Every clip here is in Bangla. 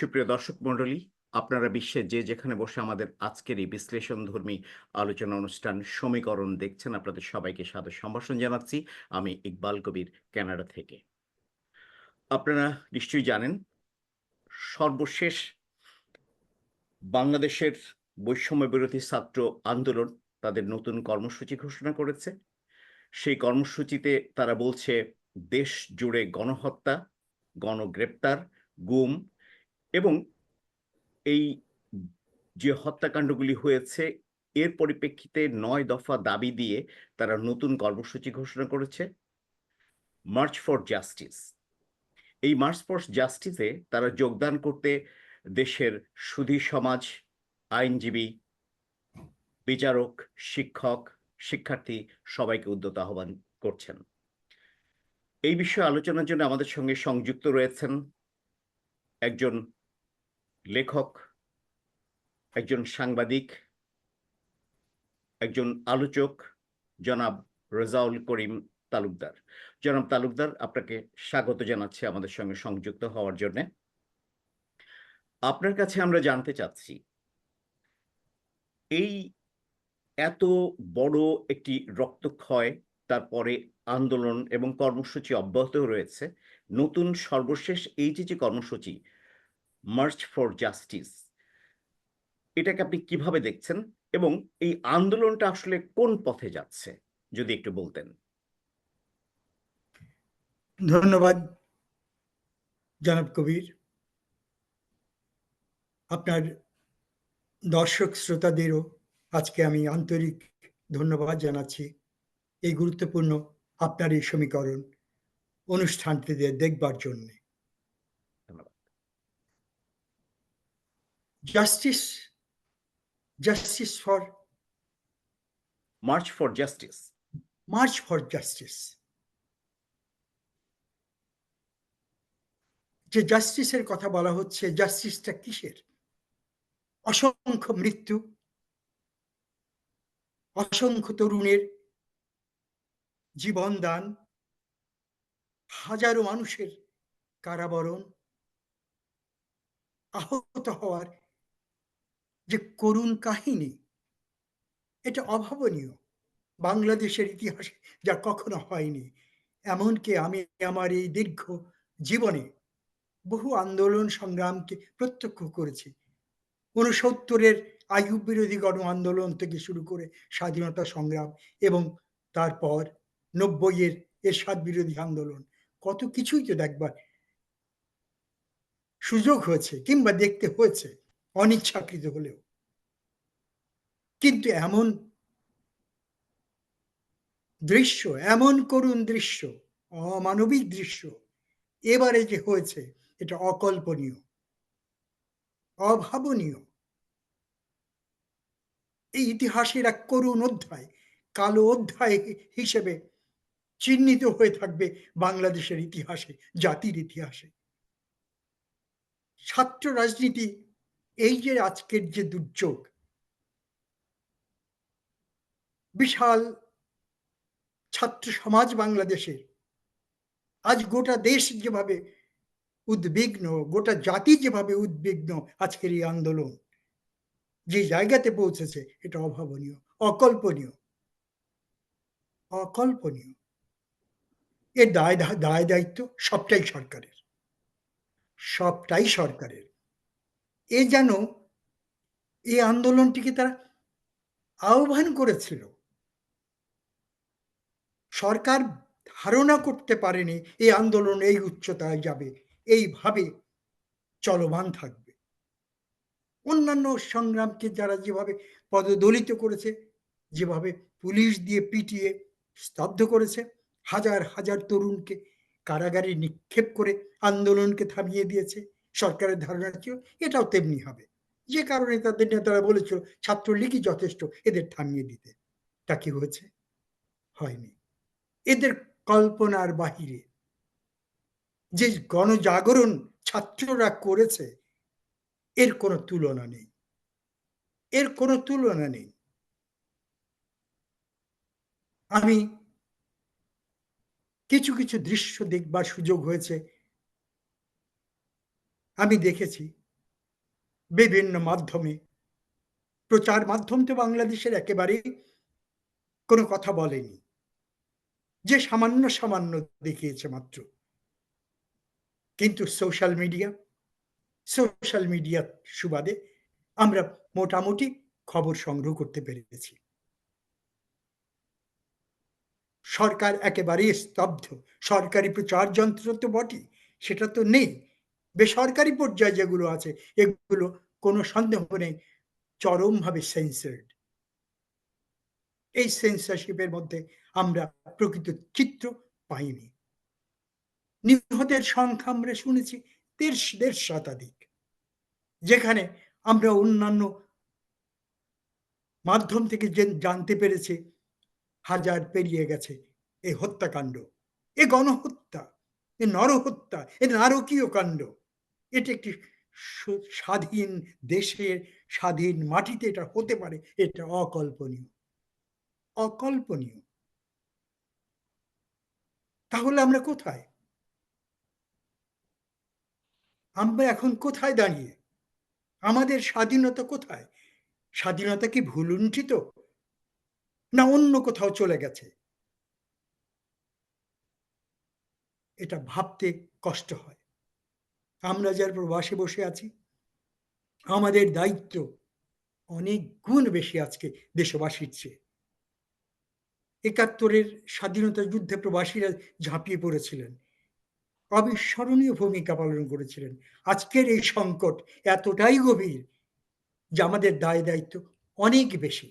সুপ্রিয় দর্শক মণ্ডলী, আপনারা বিশ্বের যে যেখানে বসে আমাদের আজকের এই বিশ্লেষণধর্মী আলোচনা অনুষ্ঠান সমীকরণ দেখছেন, আপনাদের সবাইকে সাদর সম্ভাষণ জানাচ্ছি আমি ইকবাল কবির কানাডা থেকে। আপনারা নিশ্চয়ই জানেন, সর্বশেষ বাংলাদেশের বৈষম্য বিরোধী ছাত্র আন্দোলন তাদের নতুন কর্মসূচি ঘোষণা করেছে। সেই কর্মসূচিতে তারা বলছে, দেশ জুড়ে গণহত্যা, গণগ্রেপ্তার, গুম এবং এই যে হত্যাকাণ্ডগুলি হয়েছে, এর পরিপ্রেক্ষিতে নয় দফা দাবি দিয়ে তারা নতুন কর্মসূচি ঘোষণা করেছে মার্চ ফর জাস্টিস এই মার্চ ফর জাস্টিসে তারা যোগদান করতে দেশের সুধী সমাজ, আইনজীবী, বিচারক, শিক্ষক, শিক্ষার্থী সবাইকে উদ্যত আহ্বান করছেন। এই বিষয়ে আলোচনার জন্য আমাদের সঙ্গে সংযুক্ত রয়েছেন একজন লেখক, একজন সাংবাদিক, একজন আলোচক, জনাব রেজাউল করিম তালুকদার। জনাব তালুকদার, আপনাকে স্বাগত জানাচ্ছি আমাদের সঙ্গে সংযুক্ত হওয়ার জন্য। আপনার কাছে আমরা জানতে চাচ্ছি, এই এত বড় একটি রক্তক্ষয়, তারপরে আন্দোলন এবং কর্মসূচি অব্যাহত রয়েছে, নতুন সর্বশেষ এই যে যে কর্মসূচি মার্চ ফর জাস্টিস এটাকে আপনি কীভাবে দেখছেন এবং এই আন্দোলনটা আসলে কোন পথে যাচ্ছে, যদি একটু বলতেন। ধন্যবাদ, জনাব কবির। আপনার দর্শক শ্রোতাদেরও আজকে আমি আন্তরিক ধন্যবাদ জানাচ্ছি। এই গুরুত্বপূর্ণ আপনার এই সমীকরণ অনুষ্ঠানটিতে দেখবার জন্যে ধন্যবাদ justice justice for march for justice march for justice যে জাস্টিসের কথা বলা হচ্ছে জাস্টিসটা কিসের? অসংখ্য মৃত্যু অসংখ্য তরুণের জীবন দান হাজারো মানুষের কারাবরণ আহত হওয়ার যে করুণ কাহিনী, এটা অভাবনীয় বাংলাদেশের ইতিহাসে, যা কখনো হয়নি। এমনকি আমি আমার এই দীর্ঘ জীবনে বহু আন্দোলন সংগ্রামকে প্রত্যক্ষ করেছি। ঊনসত্তরের আয়ুব বিরোধী গণ আন্দোলন থেকে শুরু করে স্বাধীনতা সংগ্রাম এবং তারপর নব্বইয়ের এরশাদ বিরোধী আন্দোলন, কত কিছুই তো দেখবার সুযোগ হয়েছে কিংবা দেখতে হয়েছে। অনিচ্ছাকৃত হলেও। কিন্তু এমন দৃশ্য, এমন করুণ দৃশ্য, অমানবিক দৃশ্য এবারে যে হয়েছে, এটা অকল্পনীয়, অভাবনীয়। এই ইতিহাসের এক করুণ অধ্যায়, কালো অধ্যায় হিসেবে চিহ্নিত হয়ে থাকবে বাংলাদেশের ইতিহাসে, জাতির ইতিহাসে। ছাত্র রাজনীতি এই যে আজকের যে দুর্যোগ, বিশাল ছাত্র সমাজ বাংলাদেশের আজ গোটা দেশ যেভাবে উদ্বিগ্ন, গোটা জাতি যেভাবে উদ্বিগ্ন আজকের এই আন্দোলন, যে জায়গাতে পৌঁছেছে এটা অভাবনীয়, অকল্পনীয় অকল্পনীয়। এর দায় দায় দায়িত্ব সবটাই সরকারের সবটাই সরকারের। এ যেন এই আন্দোলনটিকে তারা আহ্বান করেছিল। সরকার ধারণা করতে পারেনি এই আন্দোলন এই উচ্চতায় যাবে, এইভাবে চলমান থাকবে। অন্যান্য সংগ্রামকে যারা যেভাবে পদদলিত করেছে, যেভাবে পুলিশ দিয়ে পিটিয়ে স্তব্ধ করেছে, হাজার হাজার তরুণকে কারাগারে নিক্ষেপ করে আন্দোলনকে থামিয়ে দিয়েছে সরকারের ধারণা ছিল, এটাও তেমনি হবে। যে কারণে তাদের নেতারা বলেছিল, ছাত্রলীগই যথেষ্ট, এদের থামিয়ে দিতে। তা কি হয়েছে? হয়নি। এদের কল্পনার বাহিরে যে গণজাগরণ ছাত্ররা করেছে, এর কোনো তুলনা নেই। এর কোনো তুলনা নেই। আমি কিছু কিছু দৃশ্য দেখবার সুযোগ হয়েছে আমি দেখেছি বিভিন্ন মাধ্যমে। প্রচার মাধ্যম তো বাংলাদেশের একেবারেই কোনো কথা বলেনি। যে সামান্য সামান্য দেখিয়েছে মাত্র। কিন্তু সোশ্যাল মিডিয়া, সোশ্যাল মিডিয়ার সুবাদে আমরা মোটামুটি খবর সংগ্রহ করতে পেরেছি। সরকার একেবারেই স্তব্ধ। সরকারি প্রচার যন্ত্র তো বটে সেটা তো নেই। বেসরকারি পর্যায়ে যেগুলো আছে, এগুলো কোনো সন্দেহ নেই, চরমভাবে সেন্সার্ড এই সেন্সারশিপের মধ্যে আমরা প্রকৃত চিত্র পাইনি। নিহতের সংখ্যা আমরা শুনেছি দেড় দেড় শতাধিক। যেখানে আমরা অন্যান্য মাধ্যম থেকে জানতে পেরেছি, হাজার পেরিয়ে গেছে এই হত্যাকাণ্ড। এ গণহত্যা, এ নরহত্যা, এ নারকীয় কাণ্ড। এটি একটি স্বাধীন দেশের স্বাধীন মাটিতে এটা হতে পারে, এটা অকল্পনীয়। অকল্পনীয়। তাহলে আমরা কোথায়? আমরা এখন কোথায় দাঁড়িয়ে? আমাদের স্বাধীনতা কোথায়? স্বাধীনতা কি ভুলুণ্ঠিত না অন্য কোথাও চলে গেছে? এটা ভাবতে কষ্ট হয়। আমরা যার প্রবাসে বসে আছি, আমাদের দায়িত্ব অনেক গুণ বেশি আজকে দেশবাসীর চেয়ে। একাত্তরের স্বাধীনতা যুদ্ধে প্রবাসীরা ঝাঁপিয়ে পড়েছিলেন। অবিস্মরণীয় ভূমিকা পালন করেছিলেন। আজকের এই সংকট এতটাই গভীর যে আমাদের দায় দায়িত্ব অনেক বেশি,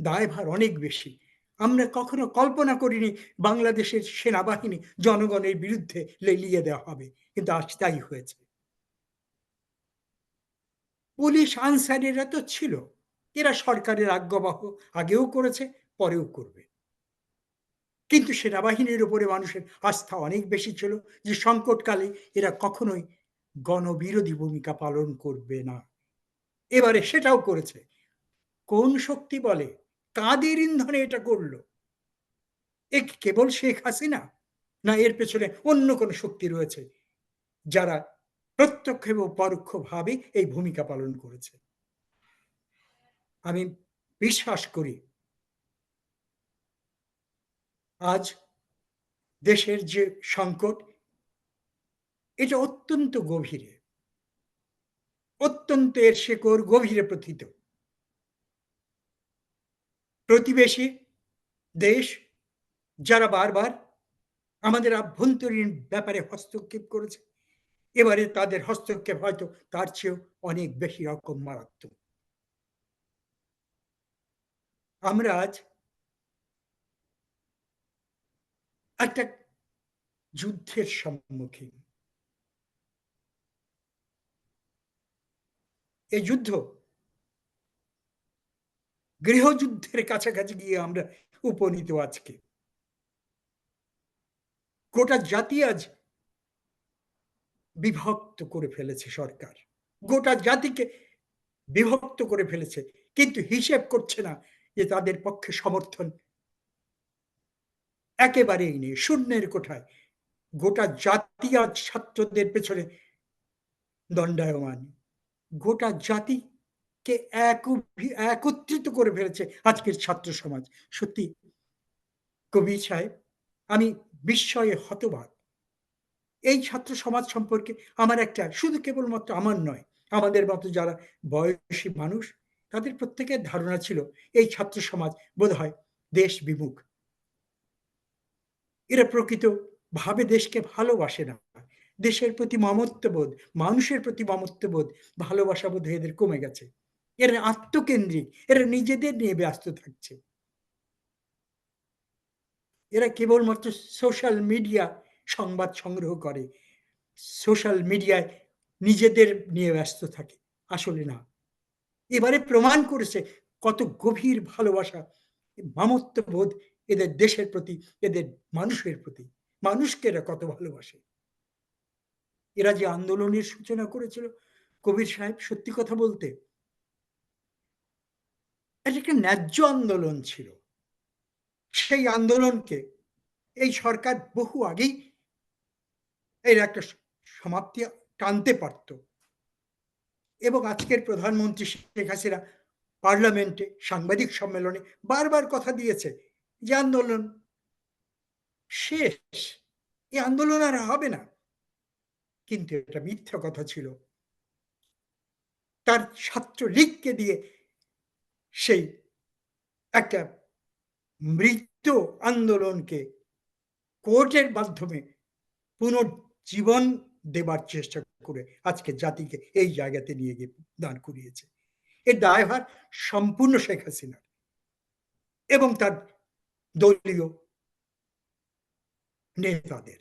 দায়ভার অনেক বেশি। আমরা কখনো কল্পনা করিনি বাংলাদেশের সেনাবাহিনী জনগণের বিরুদ্ধে লেলিয়ে দেওয়া হবে। কিন্তু আজ তাই হয়েছে। পুলিশ আনসারেরা তো ছিল। এরা সরকারের আজ্ঞাবহ। আগেও করেছে, পরেও করবে। কিন্তু সেনাবাহিনীর উপরে মানুষের আস্থা অনেক বেশি ছিল যে সংকটকালে এরা কখনোই গণবিরোধী ভূমিকা পালন করবে না। এবারে সেটাও করেছে। কোন শক্তি বলে কাদের ইন্ধনে এটা করল এ কেবল শেখ হাসিনা? না, এর পেছনে অন্য কোনো শক্তি রয়েছে যারা প্রত্যক্ষ এবং পরোক্ষভাবে এই ভূমিকা পালন করেছে? আমি বিশ্বাস করি, আজ দেশের যে সংকট, এটা অত্যন্ত গভীরে, অত্যন্ত এর শেকড় গভীরে প্রথিত। প্রতিবেশী দেশ যারা বারবার আমাদের আভ্যন্তরীণ ব্যাপারে হস্তক্ষেপ করেছে, এবারে তাদের হস্তক্ষেপ হয়তো তার চেয়েও অনেক বেশি রকম মারাত্মক। আমরা আজ একটা যুদ্ধের সম্মুখীন। এই যুদ্ধ গৃহযুদ্ধের কাছাকাছি গিয়ে আমরা উপনীত আজকে। গোটা জাতি আজ বিভক্ত করে ফেলেছে সরকার। গোটা জাতিকে বিভক্ত করে ফেলেছে, কিন্তু হিসেব করছে না যে তাদের পক্ষে সমর্থন একেবারেই নেই, শূন্যের কোঠায়। গোটা জাতি আজ ছাত্রদের পেছনে দণ্ডায়মান। গোটা জাতিকে এক, একত্রিত করে ফেলেছে আজকের ছাত্র সমাজ। সত্যি, কবি সাহেব, আমি বিস্ময়ে হতবাক। এই ছাত্র সমাজ সম্পর্কে আমার একটা, শুধু কেবলমাত্র আমার নয়, আমাদের মতো যারা বয়সী মানুষ, তাদের প্রত্যেকের ধারণা ছিল এই ছাত্র সমাজ বোধ হয় দেশ বিমুখ। এরা প্রকৃত ভাবে দেশকে ভালোবাসে না। দেশের প্রতি মমত্ববোধ, মানুষের প্রতি মমত্ববোধ ভালোবাসা বোধ এদের কমে গেছে। এরা আত্মকেন্দ্রিক, এরা নিজেদের নিয়ে ব্যস্ত থাকছে। এরা কেবলমাত্র সোশ্যাল মিডিয়া সংবাদ সংগ্রহ করে। সোশ্যাল মিডিয়ায় নিজেদের নিয়ে ব্যস্ত থাকে, আসলে না। এবারে প্রমাণ করেছে কত গভীর ভালোবাসা, মামত্ববোধ এদের দেশের প্রতি, এদের মানুষের প্রতি। মানুষকে এরা কত ভালোবাসে। এরা যে আন্দোলনের সূচনা করেছিল, কবির সাহেব সত্যি কথা বলতে এটা একটা ন্যায্য আন্দোলন ছিল। সেই আন্দোলনকে এই সরকার বহু আগেই এর একটা সমাপ্তি টানতে পারত। এবং আজকের প্রধানমন্ত্রী শেখ হাসিনা পার্লামেন্টে সাংবাদিক সম্মেলনে বারবার কথা দিয়েছে যে আন্দোলন শেষ এই আন্দোলন আর হবে না। কিন্তু এটা মিথ্যা কথা ছিল। তার ছাত্রলীগকে দিয়ে সেই একটা মৃত আন্দোলনকে কোর্টের মাধ্যমে পুনর্জীবন দেবার চেষ্টা করে আজকে জাতিকে এই জায়গাতে নিয়ে গিয়ে দাঁড় করিয়েছে। এর দায়ভার সম্পূর্ণ শেখ হাসিনার এবং তার দলীয় নেতাদের।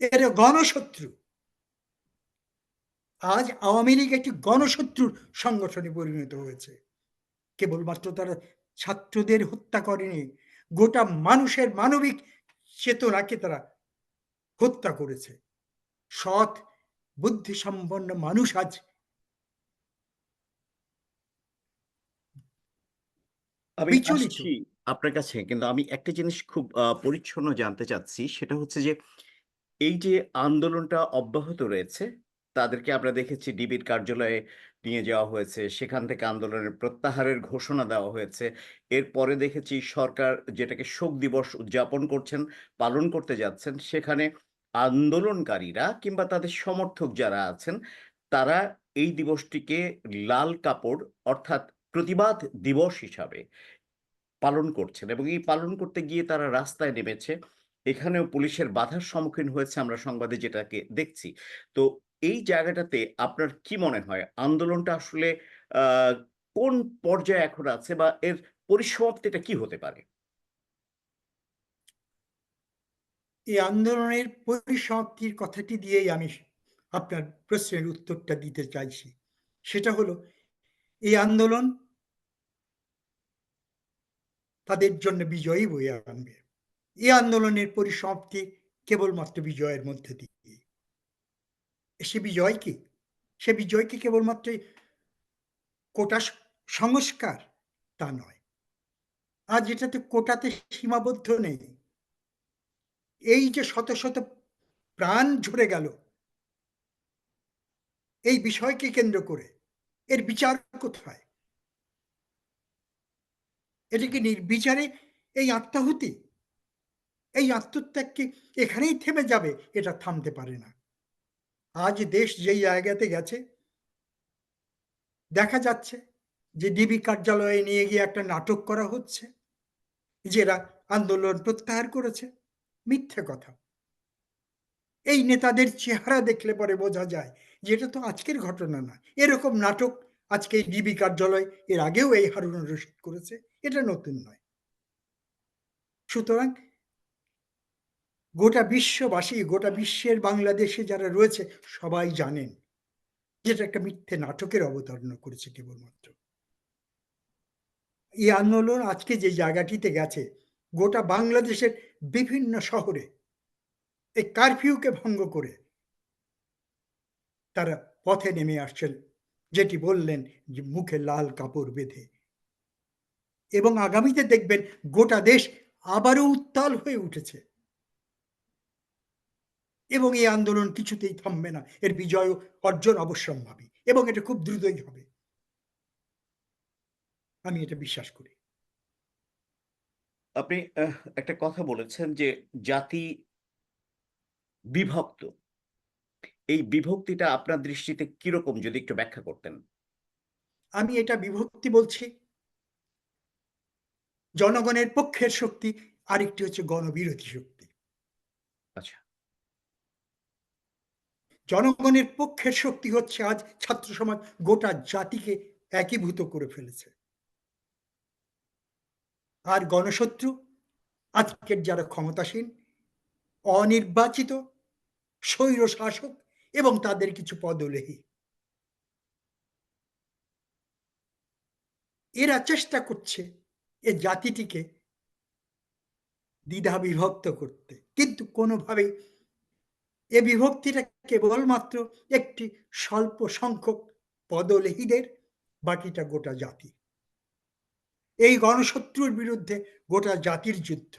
এরা গণশত্রু। আজ আওয়ামী লীগ একটি গণশত্রুর সংগঠনে পরিণত হয়েছে কেবলমাত্র তারা ছাত্রদের হত্যা করেনি গোটা মানুষের মানবিক চেতনাকে তারা হত্যা করেছে সৎ বুদ্ধিসম্পন্ন মানুষ আজ। আপনার কাছে কিন্তু আমি একটা জিনিস খুব পরিচ্ছন্ন জানতে চাচ্ছি সেটা হচ্ছে যে এই যে আন্দোলনটা অব্যাহত রয়েছে তাদেরকে আমরা দেখেছি ডিবির কার্যালয়ে নিয়ে যাওয়া হয়েছে। সেখান থেকে আন্দোলনের প্রত্যাহারের ঘোষণা দেওয়া হয়েছে। এরপরে দেখেছি সরকার যেটাকে শোক দিবস উদযাপন করছেন, পালন করতে যাচ্ছেন, সেখানে আন্দোলনকারীরা কিংবা তাদের সমর্থক যারা আছেন, তারা এই দিবসটিকে লাল কাপড় অর্থাৎ প্রতিবাদ দিবস হিসাবে পালন করছেন এবং এই পালন করতে গিয়ে তারা রাস্তায় নেমেছে। এখানেও পুলিশের বাধার সম্মুখীন হয়েছে আমরা সংবাদে যেটাকে দেখছি। তো এই জায়গাটাতে আপনার কি মনে হয়? আন্দোলনটা আসলে কোন পর্যায়ে এখন আছে বা এর পরিসমাপ্তিটা কি হতে পারে? এই আন্দোলনের পরিসমাপ্তির কথাটি দিয়েই আমি আপনার প্রশ্নের উত্তরটা দিতে চাইছি। সেটা হলো, এই আন্দোলন তাদের জন্য বিজয়ী বয়ে আনবে। এই আন্দোলনের পরিসমাপ্তি কেবলমাত্র বিজয়ের মধ্যে দিয়ে। সে বিজয় কি? সে বিজয় কি কেবলমাত্র কোটা সংস্কার? তা নয়। আর এটাতে কোটাতে সীমাবদ্ধ নেই, এই যে শত শত প্রাণ ঝরে গেল, এই বিষয়কে কেন্দ্র করে, এর বিচার কোথায়? এটা কি নির্বিচারে এই আত্মাহুতি? এই আত্মত্যাগ কি এখানেই থেমে যাবে? এটা থামতে পারে না। আজ দেশ যেই জায়গাতে গেছে, দেখা যাচ্ছে যে ডিবি কার্যালয়ে নিয়ে গিয়ে একটা নাটক করা হচ্ছে, যেরা আন্দোলন প্রত্যাহার করেছে। মিথ্যে কথা। এই নেতাদের চেহারা দেখলে পরে বোঝা যায় যে এটা তো আজকের ঘটনা না এরকম নাটক আজকে ডিবি কার্যালয় এর আগেও এই হারুন রশিদ করেছে, এটা নতুন নয়। সুতরাং গোটা বিশ্ববাসী, গোটা বিশ্বের বাংলাদেশে যারা রয়েছে, সবাই জানেন যেটা একটা মিথ্যে নাটকের অবতারণা করেছে কেবলমাত্র। এই আন্দোলন আজকে যে জায়গাটিতে গেছে, গোটা বাংলাদেশের বিভিন্ন শহরে এই কারফিউকে ভঙ্গ করে তারা পথে নেমে আসছেন, যেটি বললেন যে মুখে লাল কাপড় বেঁধে। এবং আগামীতে দেখবেন গোটা দেশ আবারও উত্তাল হয়ে উঠেছে। এবং এই আন্দোলন কিছুতেই থামবে না। এর বিজয় অর্জন অবশ্যম্ভাবী এবং এটা খুব দ্রুতই হবে। আমি এটা বিশ্বাস করি। আপনি একটা কথা বলেছেন যে জাতি বিভক্ত। এই বিভক্তিটা আপনার দৃষ্টিতে কীরকম যদি একটু ব্যাখ্যা করতেন? আমি এটা বিভক্তি বলছি। জনগণের পক্ষের শক্তি আরেকটি হচ্ছে গণবিরোধী শক্তি। জনগণের পক্ষের শক্তি হচ্ছে আজ ছাত্র সমাজ গোটা জাতিকে একীভূত করে ফেলেছে। আর গণশত্রু, আজকের যারা ক্ষমতাসীন, অনির্বাচিত স্বৈর শাসক এবং তাদের কিছু পদলেহী, এরা চেষ্টা করছে এ জাতিটিকে দ্বিধা বিভক্ত করতে। কিন্তু কোনোভাবেই এ বিভক্তিটা কেবলমাত্র একটি স্বল্প সংখ্যক পদলেহীদের, বাকিটা গোটা জাতি। এই গণশত্রুর বিরুদ্ধে গোটা জাতির যুদ্ধ,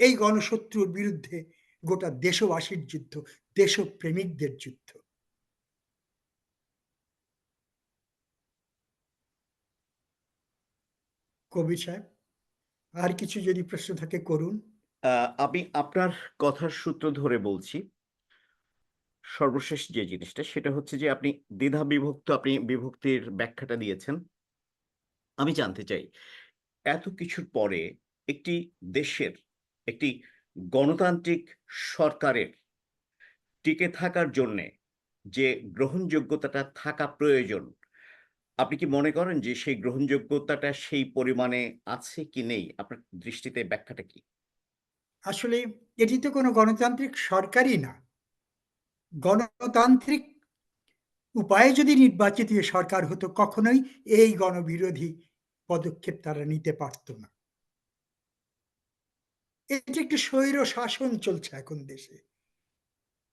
এই গণশত্রুর বিরুদ্ধে গোটা দেশবাসীর যুদ্ধ, দেশপ্রেমিকদের যুদ্ধ। কবি সাহেব, আর কিছু যদি প্রশ্ন থাকে করুন। আমি আপনার কথার সূত্র ধরে বলছি। সর্বশেষ যে জিনিসটা, সেটা হচ্ছে যে আপনি দ্বিধা বিভক্ত আপনি বিভক্তির ব্যাখ্যাটা দিয়েছেন। আমি জানতে চাই, এত কিছুর পরে একটি দেশের, একটি গণতান্ত্রিক সরকারের টিকে থাকার জন্যে যে গ্রহণযোগ্যতাটা থাকা প্রয়োজন, আপনি কি মনে করেন যে সেই গ্রহণযোগ্যতাটা সেই পরিমাণে আছে কি নেই? আপনার দৃষ্টিতে ব্যাখ্যাটা কি? আসলে এটি তো কোনো গণতান্ত্রিক সরকারই না। গণতান্ত্রিক উপায়ে যদি নির্বাচিত সরকার হতো, কখনোই এই গণবিরোধী পদক্ষেপ তারা নিতে পারত না। এটি একটি স্বৈর শাসন চলছে এখন দেশে।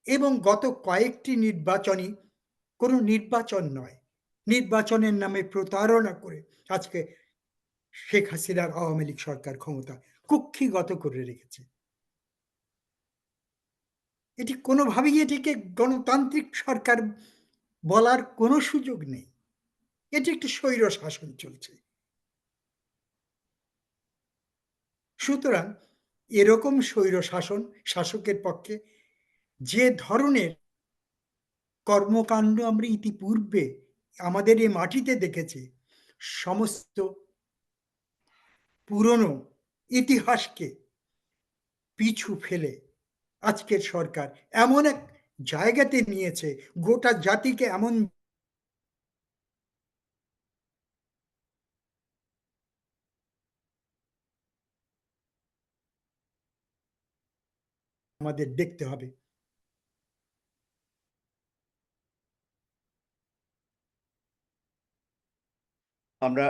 এবং গত কয়েকটি নির্বাচনই কোনো নির্বাচন নয়, নির্বাচনের নামে প্রতারণা করে আজকে শেখ হাসিনার আওয়ামী লীগ সরকার ক্ষমতা কুক্ষিগত করে রেখেছে। এটি কোনোভাবেই এটিকে গণতান্ত্রিক সরকার বলার কোনো সুযোগ নেই। এটি একটি স্বৈর শাসন চলছে। সুতরাং এরকম স্বৈর শাসন শাসকের পক্ষে যে ধরনের কর্মকাণ্ড আমরা ইতিপূর্বে আমাদের এই মাটিতে দেখেছি, সমস্ত পুরনো ইতিহাসকে পিছু ফেলে আজকের সরকার এমন এক জায়গাতে নিয়েছে, গোটা জাতিকে এমন আমাদের দেখতে হবে। আমরা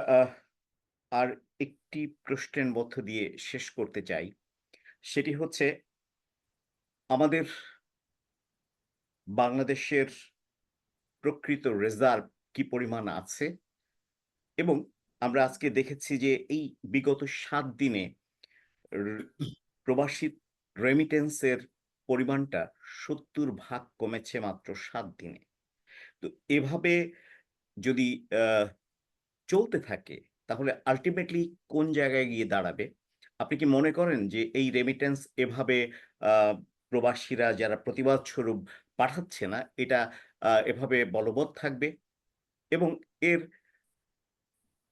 আর একটি প্রশ্নের মধ্য দিয়ে শেষ করতে চাই। সেটি হচ্ছে আমাদের বাংলাদেশের প্রকৃত রিজার্ভ কি পরিমাণ আছে? এবং আমরা আজকে দেখেছি যে এই বিগত সাত দিনে প্রবাসী রেমিটেন্সের পরিমাণটা সত্তর ভাগ কমেছে মাত্র সাত দিনে। তো এভাবে যদি চলতে থাকে, তাহলে আলটিমেটলি কোন জায়গায় গিয়ে দাঁড়াবে? আপনি কি মনে করেন যে এই রেমিটেন্স এভাবে প্রবাসীরা যারা প্রতিবাদ স্বরূপ পাঠাচ্ছে না, এটা এভাবে বলবৎ থাকবে এবং এর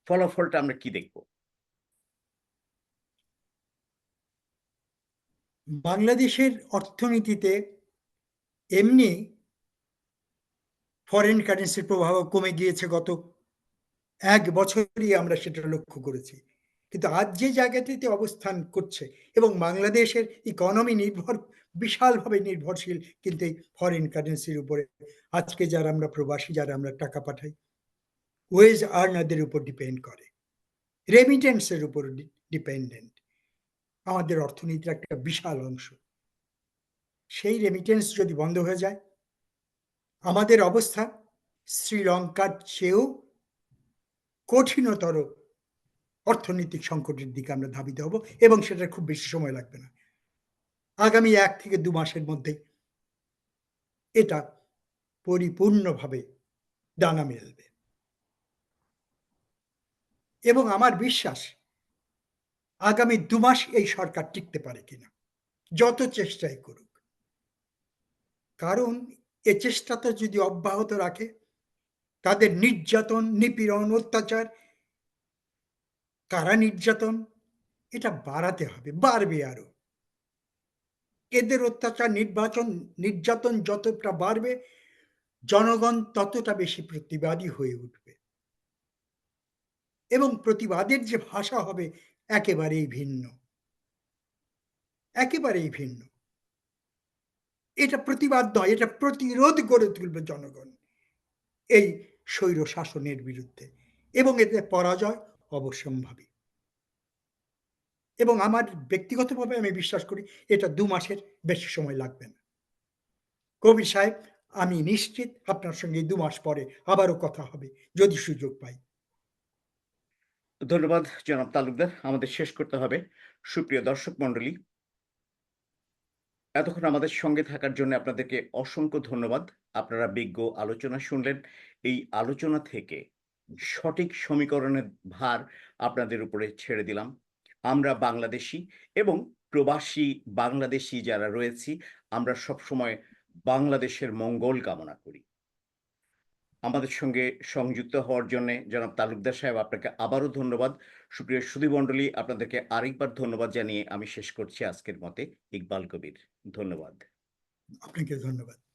ফলাফলটা আমরা কি দেখব? বাংলাদেশের অর্থনীতিতে এমনি ফরেন কারেন্সির প্রভাব কমে গিয়েছে গত এক বছরই আমরা সেটা লক্ষ্য করেছি। কিন্তু আজ যে জায়গাটিতে অবস্থান করছে এবং বাংলাদেশের ইকোনমি নির্ভর, বিশালভাবে নির্ভরশীল কিন্তু এই ফরেন কারেন্সির উপরে, আজকে যারা আমরা প্রবাসী, যারা আমরা টাকা পাঠাই ওয়েজ আর্নারদের উপর ডিপেন্ড করে। রেমিটেন্সের উপর ডিপেন্ডেন্ট আমাদের অর্থনীতির একটা বিশাল অংশ। সেই রেমিটেন্স যদি বন্ধ হয়ে যায়, আমাদের অবস্থা শ্রীলঙ্কার চেয়েও কঠিনতর অর্থনৈতিক সংকটের দিকে আমরা ধাবিত হব এবং সেটা খুব বেশি সময় লাগবে না। আগামী এক থেকে দু মাসের মধ্যে এটা পরিপূর্ণভাবে ডানা মেলবে। এবং আমার বিশ্বাস, আগামী দু মাস এই সরকার টিকতে পারে কিনা, যত চেষ্টাই করুক। কারণ এ চেষ্টাটা যদি অব্যাহত রাখে, তাদের নির্যাতন, নিপীড়ন, অত্যাচার কারা নির্যাতন? এটা বাড়াতে হবে, বাড়বে আরও। এদের অত্যাচার, নির্বাচন, নির্যাতন যতটা বাড়বে, জনগণ ততটা বেশি প্রতিবাদী হয়ে উঠবে। এবং প্রতিবাদের যে ভাষা হবে, একেবারেই ভিন্ন। একেবারেই ভিন্ন। এটা প্রতিবাদ নয়, এটা প্রতিরোধ গড়ে তুলবে জনগণ, এই স্বৈর শাসনের বিরুদ্ধে। এবং এতে পরাজয় অবশ্যম্ভাবী এবং আমার ব্যক্তিগতভাবে আমি বিশ্বাস করি এটা দু মাসের বেশি সময় লাগবে না। কবির সাহেব, আমি নিশ্চিত আপনার সঙ্গে দু মাস পরে আবারও কথা হবে, যদি সুযোগ পাই। ধন্যবাদ, জনাব তালুকদার। আমাদের শেষ করতে হবে। সুপ্রিয় দর্শক মণ্ডলী, এতক্ষণ আমাদের সঙ্গে থাকার জন্য আপনাদেরকে অসংখ্য ধন্যবাদ। আপনারা বিজ্ঞ আলোচনা শুনলেন। এই আলোচনা থেকে সঠিক সমীকরণের ভার আপনাদের উপরে ছেড়ে দিলাম। আমরা বাংলাদেশি এবং প্রবাসী বাংলাদেশি যারা রয়েছি, আমরা সবসময় বাংলাদেশের মঙ্গল কামনা করি। আমাদের সঙ্গে সংযুক্ত হওয়ার জন্য জনাব তালুকদার সাহেব, আপনাকে আবারও ধন্যবাদ। সুপ্রিয় সুধীমণ্ডলী আপনাদেরকে আরেকবার ধন্যবাদ জানিয়ে আমি শেষ করছি আজকের মতে। ইকবাল কবির, ধন্যবাদ। আপনাকে ধন্যবাদ।